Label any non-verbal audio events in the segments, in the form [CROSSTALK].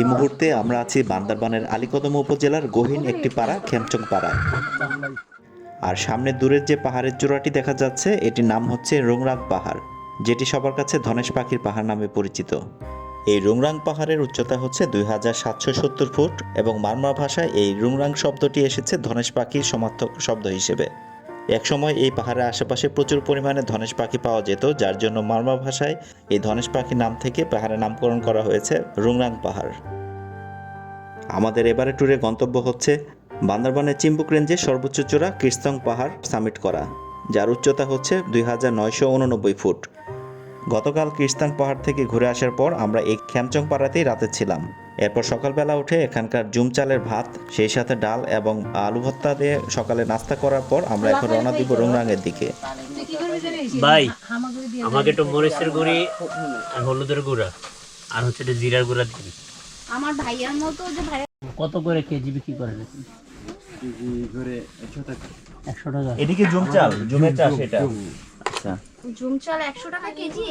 এই মুহূর্তে আমরা আছি বান্দরবানের আলীকদম উপজেলার গহীন একটি পাড়া, খেমচং পাড়ায় আর সামনে দূরের যে পাহাড়ের চূড়াটি দেখা যাচ্ছে, এটির নাম হচ্ছে রোংরাং পাহাড়, যেটি সবার কাছে ধনেশ পাখির পাহাড় নামে পরিচিত। এই রুংরাং পাহাড়ের উচ্চতা হচ্ছে দুই হাজার সাতশো সত্তর ফুট এবং মারমা ভাষায় এই রুংরাং শব্দটি এসেছে ধনেশ পাখির সমার্থক শব্দ হিসেবে। একসময় এই পাহাড়ের আশেপাশে প্রচুর পরিমাণে ধনেশ পাখি পাওয়া যেত, যার জন্য মার্মা ভাষায় এই ধনেশ পাখির নাম থেকে পাহাড়ের নামকরণ করা হয়েছে রুংরাং পাহাড়। আমাদের এবারে ট্যুরে গন্তব্য হচ্ছে বান্দরবানের চিম্বুক রেঞ্জের সর্বোচ্চ চূড়া কৃস্তং পাহাড় সামিট করা, যার উচ্চতা হচ্ছে দুই হাজার নয়শো উননব্বই ফুট। গতকাল কৃস্তাং পাহাড় থেকে ঘুরে আসার পর আমরা এই খ্যামচং পাড়াতেই রাতে ছিলাম। এরপর সকালবেলা উঠে এখানকার জুম চালের ভাত সেই সাথে ডাল এবং আলু ভর্তা দিয়ে সকালে নাস্তা করার পর আমরা এখন রওনা দিব রোংরাঙের দিকে। ভাই আমাকে একটু মরিচের গুঁড়ি আর হলুদের গুঁড়া আর হচ্ছে একটু জিরার গুঁড়া দিন। আমার ভাইয়ার মতো যে ভাইয়া কত করে কেজি বিক্রি করেন একশো টাকা। এদিকে জুম চাল জুমের চাষ এটা আচ্ছা। জুম চাল একশো টাকা কেজি?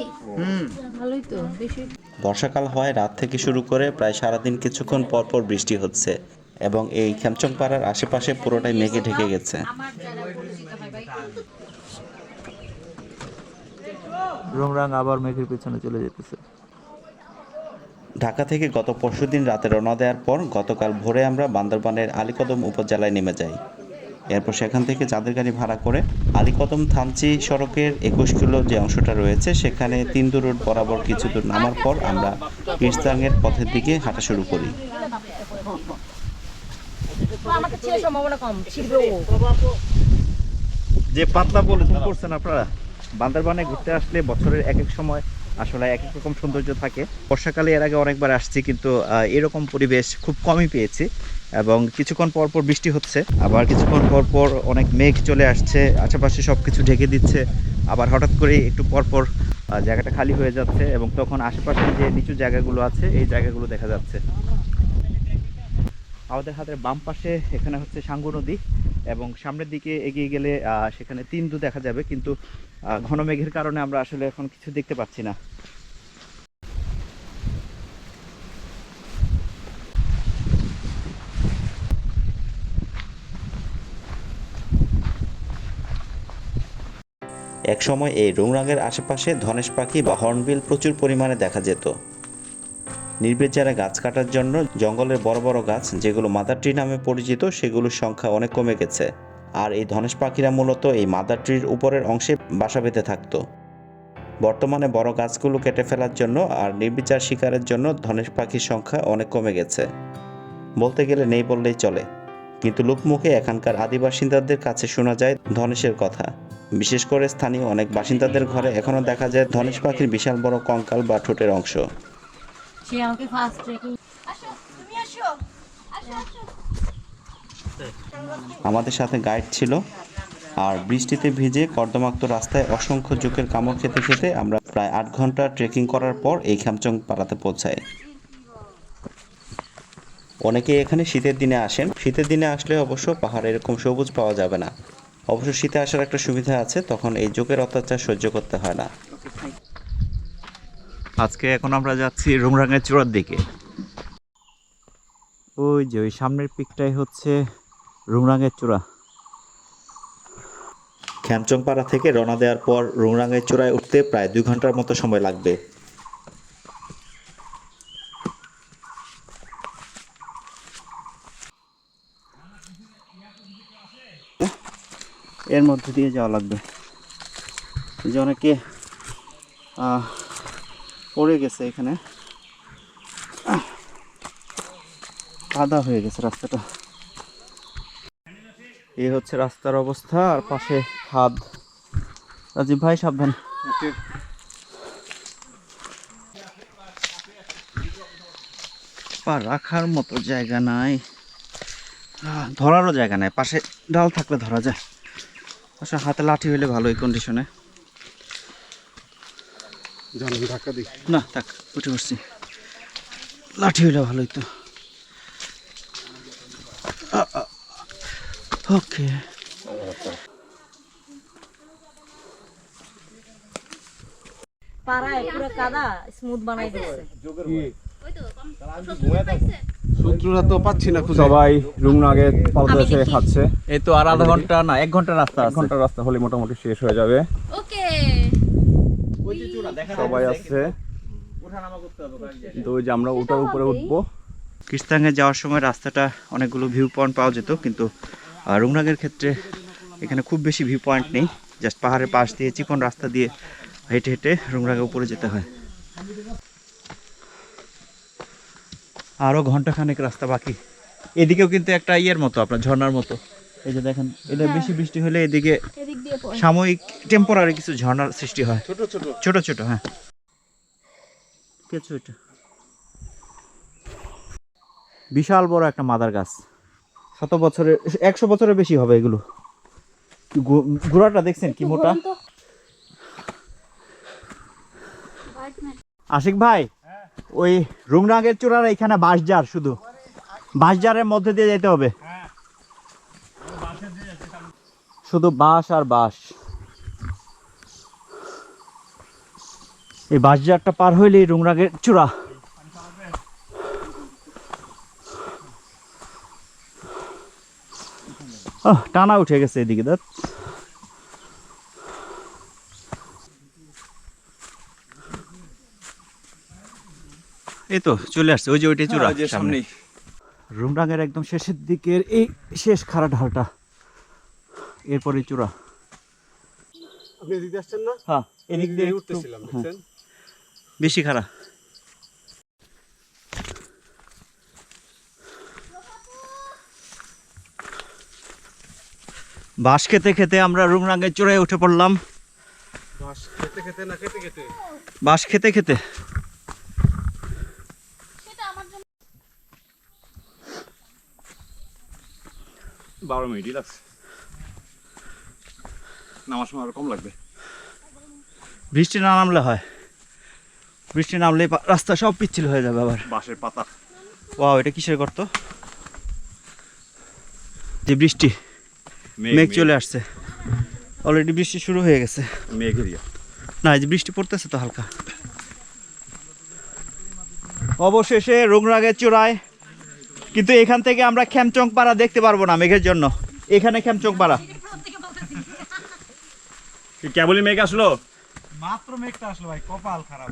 ভালোই তো বেশি। বর্ষাকাল হয় রাত থেকে শুরু করে প্রায় সারাদিন কিছুক্ষণ পর পর বৃষ্টি হচ্ছে এবং এই খ্যামচং পাড়ার আশেপাশে পুরোটাই মেঘে ঢেকে গেছে। রংরাং আবার মেঘের পেছনে চলে যেতেছে। ঢাকা থেকে গত পরশুদিন রাতে রওনা দেওয়ার পর গতকাল ভোরে আমরা বান্দরবানের আলীকদম উপজেলায় নেমে যাই। এরপর সেখান থেকে চাঁদের গাড়ি ভাড়া করে আলীকদম থানচি সড়কের একুশ কিলো যে অংশটা রয়েছে সেখানে তিন্দু রোড বরাবর কিছু দূর নামার পর আমরা কিরস্তাংয়ের পথের দিকে হাঁটা শুরু করি। যে পাতলা বলে করছেন আপনারা বান্দরবানে ঘুরতে আসলে বছরের এক এক সময় আসলে এক এক রকম সৌন্দর্য থাকে। বর্ষাকালে এর আগে অনেকবার আসছি কিন্তু আহ, এরকম পরিবেশ খুব কমই পেয়েছি। এবং কিছুক্ষণ পর পর বৃষ্টি হচ্ছে, আবার কিছুক্ষণ পর পর অনেক মেঘ চলে আসছে, আশেপাশে সব কিছু ঢেকে দিচ্ছে, আবার হঠাৎ করে একটু পর পর জায়গাটা খালি হয়ে যাচ্ছে এবং তখন আশেপাশে যে নিচু জায়গাগুলো আছে, এই জায়গাগুলো দেখা যাচ্ছে। আমাদের হাতের বাম পাশে এখানে হচ্ছে সাঙ্গু নদী এবং সামনের দিকে এগিয়ে গেলে সেখানে তিন্দু দেখা যাবে, কিন্তু ঘন মেঘের কারণে আমরা আসলে এখন কিছু দেখতে পাচ্ছি না। একসময় এই রোংরাঙের আশেপাশে ধনেশ পাখি বা হর্নবিল প্রচুর পরিমাণে দেখা যেত। নির্বিচারে গাছ কাটার জন্য জঙ্গলের বড় বড় গাছ, যেগুলো মাদার ট্রি নামে পরিচিত, সেগুলোর সংখ্যা অনেক কমে গেছে। আর এই ধনেশ পাখিরা মূলত এই মাদার ট্রির উপরের অংশে বাসা বেঁধে থাকতো। বর্তমানে বড় গাছগুলো কেটে ফেলার জন্য আর নির্বিচার শিকারের জন্য ধনেশ পাখির সংখ্যা অনেক কমে গেছে। বলতে গেলে নেই বললেই চলে। কিন্তু লোকমুখে এখানকার আদি বাসিন্দাদের কাছে শোনা যায় ধনেশের কথা। বিশেষ করে স্থানীয় অনেক বাসিন্দাদের ঘরে এখনও দেখা যায় ধনেশ পাখির বিশাল বড় কঙ্কাল বা ঠোঁটের অংশ। সে আমাকে ফার্স্ট ট্রেকিং আমাদের সাথে গাইড ছিল আর বৃষ্টিতে ভিজে কর্দমাক্ত রাস্তায় অসংখ্য জোকের কামড় খেতে খেতে আমরা প্রায় আট ঘণ্টা ট্রেকিং করার পর এই খামচং পাড়াতে পৌঁছাই। অনেকে এখানে শীতের দিনে আসেন। শীতের দিনে আসলে অবশ্য পাহাড়ে এরকম সবুজ পাওয়া যাবে না। অবশ্য শীতে আসার একটা সুবিধা আছে তখন এই জোকের অত্যাচার সহ্য করতে হয় না। আজকে এখন আমরা যাচ্ছি রুমরাঙের চূড়ার দিকে। ওই যে ওই সামনের পিকটাই হচ্ছে রুমরাঙের চূড়া। খ্যামচং পাড়া থেকে রওনা দেওয়ার পর রুমরাঙের চূড়ায় উঠতে প্রায় দুই ঘণ্টার মতো সময় লাগবে। এর মধ্যে দিয়ে যাওয়া লাগবে। যে অনেকে পড়ে গেছে এখানে। কাদা হয়ে গেছে রাস্তাটা। এই হচ্ছে রাস্তার অবস্থা, আর পাশে খাদ রাজীব ভাই, সাবধান। পা রাখার মতো জায়গা নাই। ধরারও জায়গা নাই। পাশে ডাল থাকলে ধরা যায়। আচ্ছা হাতে লাঠি হইলে ভালো এই কন্ডিশনে না থাক উঠে বসছি। লাঠি হইলে ভালোই তো ওকে। পাড়ায় পুরো কাদা স্মুথ বানাই দিচ্ছে তো সবসময় পাইছে সূত্রটা তো পাচ্ছি না খুঁজে। সবাই রুমনাগে পালতে আমি খাচ্ছে। এই তো আর আধা ঘণ্টা না এক ঘণ্টা রাস্তা আছে। ঘণ্টার রাস্তা হলে মোটামুটি শেষ হয়ে যাবে। ওকে। সবাই আসছে। তো ওই যে আমরা ওটার উপরে উঠবো। কিস্তাঙ্গে যাওয়ার সময় রাস্তাটা অনেকগুলো ভিউ পয়েন্ট পাওয়া যেত কিন্তু আহ, রুংনাগের ক্ষেত্রে এখানে খুব বেশি ভিউ পয়েন্ট নেই। জাস্ট পাহাড়ের পাশ দিয়ে চিকন রাস্তা দিয়ে হেঁটে হেঁটে রুংরাগে উপরে যেতে হয়। আরও ঘন্টাখানেক রাস্তা বাকি। এদিকেও কিন্তু একটা ইয়ের মতো আপনার ঝর্ণার মতো। এই যে দেখেন এটা বেশি বৃষ্টি হলে এদিকে সাময়িক টেম্পোরারি কিছু ঝর্ণার সৃষ্টি হয়। ছোট ছোট। ছোট ছোট হ্যাঁ। কিছু এটা। বিশাল বড় একটা মাদার গাছ। শত বছরের একশো বছরের বেশি হবে এগুলো। গোড়াটা দেখছেন কি মোটা. আশিক ভাই ওই রুংরাগের চূড়ার এখানে বাঁশজার শুধু। বাঁশজারের মধ্যে দিয়ে যেতে হবে। শুধু বাঁশ আর বাঁশ। এই বাঁশজারটা পার হইলেই রুংরাগের চূড়া। টানা উঠে গেছে এদিকে, দেখ। এই তো চলে আসছে ওই যে ওইটাই চূড়া সামনে। সামনেই। রুমরাঙের একদম শেষের দিকের এই শেষ খাড়া ঢালটা এরপরে চূড়া। আপনি এদিকে আসছেন না? হ্যাঁ এদিক দিয়ে উঠতেছিলাম হ্যাঁ, দেখছেন? বেশি খাড়া। বাঁশ খেতে খেতে আমরা রুমরাঙের চূড়ায় উঠে পড়লাম। বাস খেতে খেতে না খেতে খেতে? বাঁশ খেতে খেতে সেটা আমার জন্য বারো মিনিটই লাগছে নামার সময় আরও কম লাগবে। বৃষ্টি না নামলে হয়। বৃষ্টি নামলে রাস্তা সব পিচ্ছিল হয়ে যাবে আবার। বাঁশের পাতা। ওয়াও এটা কিসের গর্ত? যে বৃষ্টি মেঘ চলে আসছে। অলরেডি বৃষ্টি শুরু হয়ে গেছে। মেঘ এরিয়া। না এই যে বৃষ্টি পড়তেছে তো হালকা। অবশেষে রোগরাগের চূড়ায় কিন্তু এখান থেকে আমরা খ্যামচং পাড়া দেখতে পারব না মেঘের জন্য। এখানে খ্যামচং পাড়া কেবলই মেঘ আসলো? মাত্র মেঘটা আসলো ভাই কপাল খারাপ।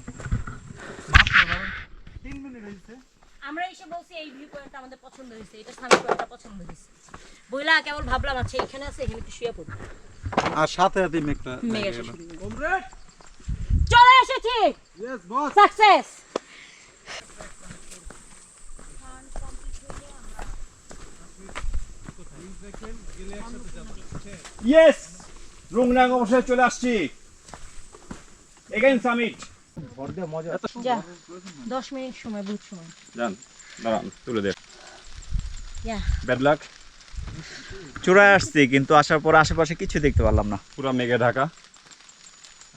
আমরা এসে বলছি এই ভিউ পয়েন্টটা আমাদের পছন্দ হয়েছে এটা সামনে পয়েন্টটা পছন্দ হয়েছে। বইলা কেবল ভাবলাম আচ্ছা এখানে আছে এখানে একটু শুয়ে পড়ি। আর সাথে সাথে মেঘটা মেঘ। চলে এসেছি! ইয়েস বস সাকসেস ইয়েস রুংনাং অবশ্যই চলে আসছি। এগেইন সামিট যা দশ মিনিট সময় বহুত সময়। যান দাঁড়ান তুলে দে। ইয়া। ব্যাড লাক চূড়ায় আসছি কিন্তু আসার পর আশেপাশে কিছু দেখতে পারলাম না। পুরো মেঘে ঢাকা।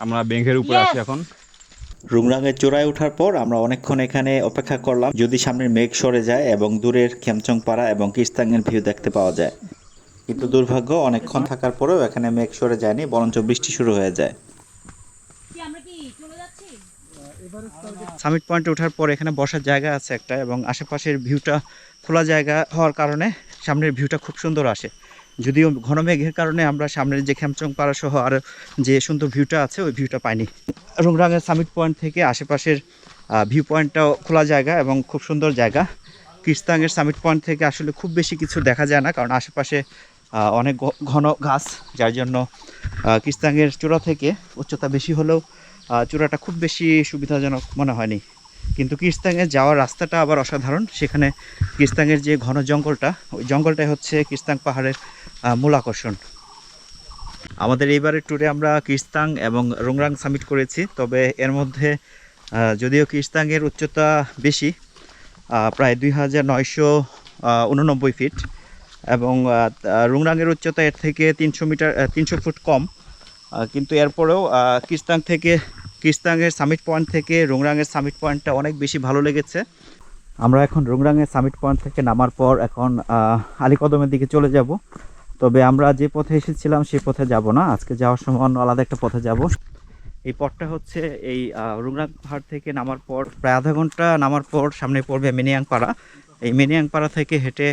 আমরা বেঙ্গের উপরে আছি এখন। রুংরাঙের চূড়ায় ওঠার পর আমরা অনেকক্ষণ এখানে অপেক্ষা করলাম যদি সামনের মেঘ সরে যায় এবং দূরের খেমচং পাড়া এবং কিস্তাঙ্গের ভিউ দেখতে পাওয়া যায়। কিন্তু দুর্ভাগ্য অনেকক্ষণ থাকার পরেও এখানে মেঘ সরে যায়নি বরঞ্চ বৃষ্টি শুরু হয়ে যায়। কি আমরা কি চলে যাচ্ছি? সামিট পয়েন্টে ওঠার পর এখানে বসার জায়গা আছে একটা এবং আশেপাশের ভিউটা খোলা জায়গা হওয়ার কারণে সামনের ভিউটা খুব সুন্দর আসে। যদিও ঘন মেঘের কারণে আমরা সামনের যে খ্যামচং পাড়া সহ আর যে সুন্দর ভিউটা আছে ওই ভিউটা পাইনি। রুংরাঙের সামিট পয়েন্ট থেকে আশেপাশের ভিউ পয়েন্টটাও খোলা জায়গা এবং খুব সুন্দর জায়গা। কিস্তাঙ্গের সামিট পয়েন্ট থেকে আসলে খুব বেশি কিছু দেখা যায় না কারণ আশেপাশে অনেক ঘন ঘাস যার জন্য কিস্তাঙ্গের চূড়া থেকে উচ্চতা বেশি হলেও চূড়াটা খুব বেশি সুবিধাজনক মনে হয়নি। কিন্তু কিস্তাঙ্গে যাওয়ার রাস্তাটা আবার অসাধারণ। সেখানে কিস্তাঙ্গের যে ঘন জঙ্গলটা, ওই জঙ্গলটাই হচ্ছে কিস্তাং পাহাড়ের মূল আকর্ষণ। আমাদের এইবারের ট্যুরে আমরা কিস্তাং এবং রোংরাং সামিট করেছি। তবে এর মধ্যে যদিও কিস্তাংয়ের উচ্চতা বেশি প্রায় দুই হাজার নয়শো উননব্বই ফিট এবং রুংরাঙের উচ্চতা এর থেকে তিনশো মিটার তিনশো ফুট কম। কিন্তু এরপরেও কিস্তাং থেকে, কিস্তাংয়ের সামিট পয়েন্ট থেকে রুংরাঙের সামিট পয়েন্টটা অনেক বেশি ভালো লেগেছে। আমরা এখন রুংরাঙের সামিট পয়েন্ট থেকে নামার পর এখন আলীকদমের দিকে চলে যাব। তবে আমরা যে পথে এসেছিলাম সেই পথে যাব না। আজকে যাওয়ার সময় অন্য আলাদা একটা পথে যাব। এই পথটা হচ্ছে এই রুংরাং পাহাড় থেকে নামার পর, প্রায় আধা ঘণ্টা নামার পর সামনে পড়বে মিনিয়াংপাড়া। এই মিনিয়াংপাড়া থেকে হেঁটে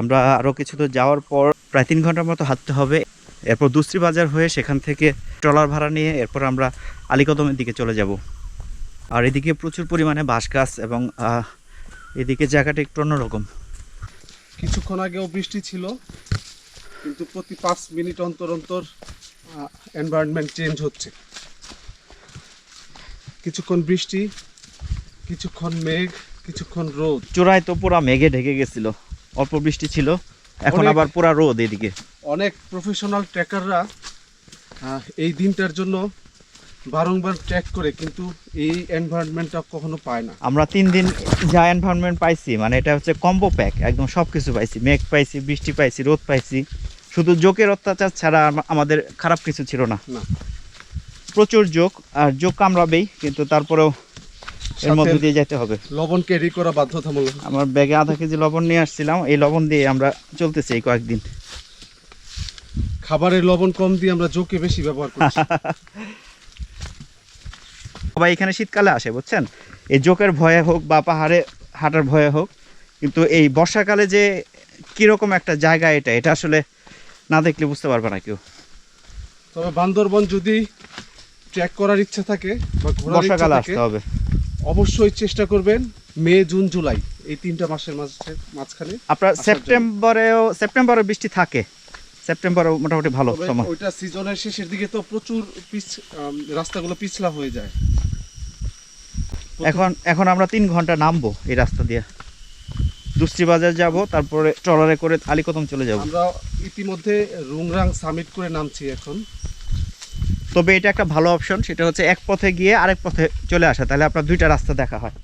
আমরা আরও কিছু দূর যাওয়ার পর প্রায় তিন ঘণ্টার মতো হাঁটতে হবে। এরপর দুশ্রী বাজার হয়ে সেখান থেকে ট্রলার ভাড়া নিয়ে এরপর আমরা আলীকদমের দিকে চলে যাব। আর এদিকে প্রচুর পরিমাণে বাঁশ গাছ এবং এদিকে জায়গাটা একটু অন্যরকম। কিছুক্ষণ আগেও বৃষ্টি ছিল কিন্তু প্রতি পাঁচ মিনিট অন্তর অন্তর এনভায়রনমেন্ট চেঞ্জ হচ্ছে। কিছুক্ষণ বৃষ্টি কিছুক্ষণ মেঘ কিছুক্ষণ রোদ। চূড়ায় তো পুরা মেঘে ঢেকে গেছিল। অল্প বৃষ্টি ছিল এখন আবার পুরা রোদ এদিকে। অনেক প্রফেশনাল ট্রেকাররা এই দিনটার জন্য বারংবার ট্র্যাক করে কিন্তু এই এনভায়রনমেন্টটা কখনো পায় না। আমরা তিন দিন যা এনভায়রনমেন্ট পাইছি মানে এটা হচ্ছে কম্বো প্যাক একদম সব কিছু পাইছি মেঘ পাইছি বৃষ্টি পাইছি রোদ পাইছি শুধু জোকের অত্যাচার ছাড়া আমাদের খারাপ কিছু ছিল না। না। প্রচুর জোক আর জোক কামড়াবেই কিন্তু তারপরেও এর মধ্যে দিয়ে যেতে হবে। লবণ ক্যারি করা বাধ্যতামূলক। আমার ব্যাগে আধা কেজি লবণ নিয়ে আসছিলাম এই লবণ দিয়ে আমরা চলতেছি এই কয়েকদিন। খাবারের লবণ কম দিয়ে আমরা জোকে বেশি ব্যবহার [LAUGHS] সবাই এখানে শীতকালে আসে বুঝছেন? এই জোকের ভয়ে হোক বা পাহাড়ে হাঁটার ভয়ে হোক কিন্তু এই বর্ষাকালে যে কীরকম একটা জায়গা এটা এটা আসলে না দেখলে বুঝতে পারবে না কেউ। তবে বান্দরবন যদি ট্র্যাক করার ইচ্ছা থাকে বা ঘোরার ইচ্ছা বর্ষাকালে থাকে আসতে হবে। অবশ্যই চেষ্টা করবেন মে জুন জুলাই এই তিনটা মাসের মাঝে মাঝখানে আপনার সেপ্টেম্বরেও সেপ্টেম্বরে বৃষ্টি থাকে। সেপ্টেম্বরেও মোটামুটি ভালো সময়। ওইটা সিজনের শেষের দিকে তো প্রচুর পিচ রাস্তাগুলো পিছলা হয়ে যায়। এখন এখন আমরা তিন ঘণ্টা নামবো এই রাস্তা দিয়ে। দুশ্রী বাজার যাব তারপরে ট্রলারে করে আলিকদম চলে যাব। আমরা ইতিমধ্যে রুংরাং সামিট করে নামছি এখন। তবে এটা একটা ভালো অপশন সেটা হচ্ছে এক পথে গিয়ে আরেক পথে চলে আসা, তাহলে আপনার দুইটা রাস্তা দেখা হয়।